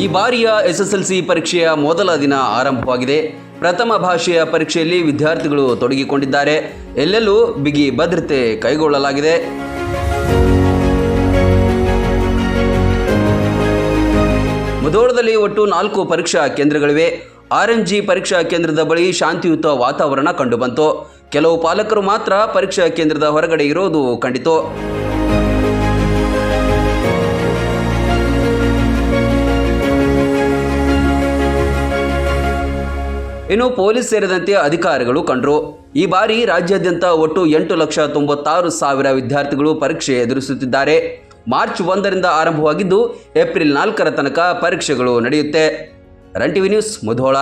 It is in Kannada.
ಈ ಬಾರಿಯ ಎಸ್ಎಸ್ಎಲ್ಸಿ ಪರೀಕ್ಷೆಯ ಮೊದಲ ದಿನ ಆರಂಭವಾಗಿದೆ. ಪ್ರಥಮ ಭಾಷೆಯ ಪರೀಕ್ಷೆಯಲ್ಲಿ ವಿದ್ಯಾರ್ಥಿಗಳು ತೊಡಗಿಕೊಂಡಿದ್ದಾರೆ. ಎಲ್ಲೆಲ್ಲೂ ಬಿಗಿ ಭದ್ರತೆ ಕೈಗೊಳ್ಳಲಾಗಿದೆ. ಮುಧೋಳದಲ್ಲಿ ಒಟ್ಟು ನಾಲ್ಕು ಪರೀಕ್ಷಾ ಕೇಂದ್ರಗಳಿವೆ. ಆರ್ಎನ್ಜಿ ಪರೀಕ್ಷಾ ಕೇಂದ್ರದ ಬಳಿ ಶಾಂತಿಯುತ ವಾತಾವರಣ ಕಂಡುಬಂತು. ಕೆಲವು ಪಾಲಕರು ಮಾತ್ರ ಪರೀಕ್ಷಾ ಕೇಂದ್ರದ ಹೊರಗಡೆ ಇರೋದು ಕಂಡಿತು. ಇನ್ನು ಪೊಲೀಸ್ ಸೇರಿದಂತೆ ಅಧಿಕಾರಿಗಳು ಕಂಡ್ರು. ಈ ಬಾರಿ ರಾಜ್ಯಾದ್ಯಂತ ಒಟ್ಟು ಎಂಟು ಲಕ್ಷ ತೊಂಬತ್ತಾರು ಸಾವಿರ ವಿದ್ಯಾರ್ಥಿಗಳು ಪರೀಕ್ಷೆ ಎದುರಿಸುತ್ತಿದ್ದಾರೆ. ಮಾರ್ಚ್ ಒಂದರಿಂದ ಆರಂಭವಾಗಿದ್ದು ಏಪ್ರಿಲ್ ನಾಲ್ಕರ ತನಕ ಪರೀಕ್ಷೆಗಳು ನಡೆಯುತ್ತೆ. Run TV news Mudhol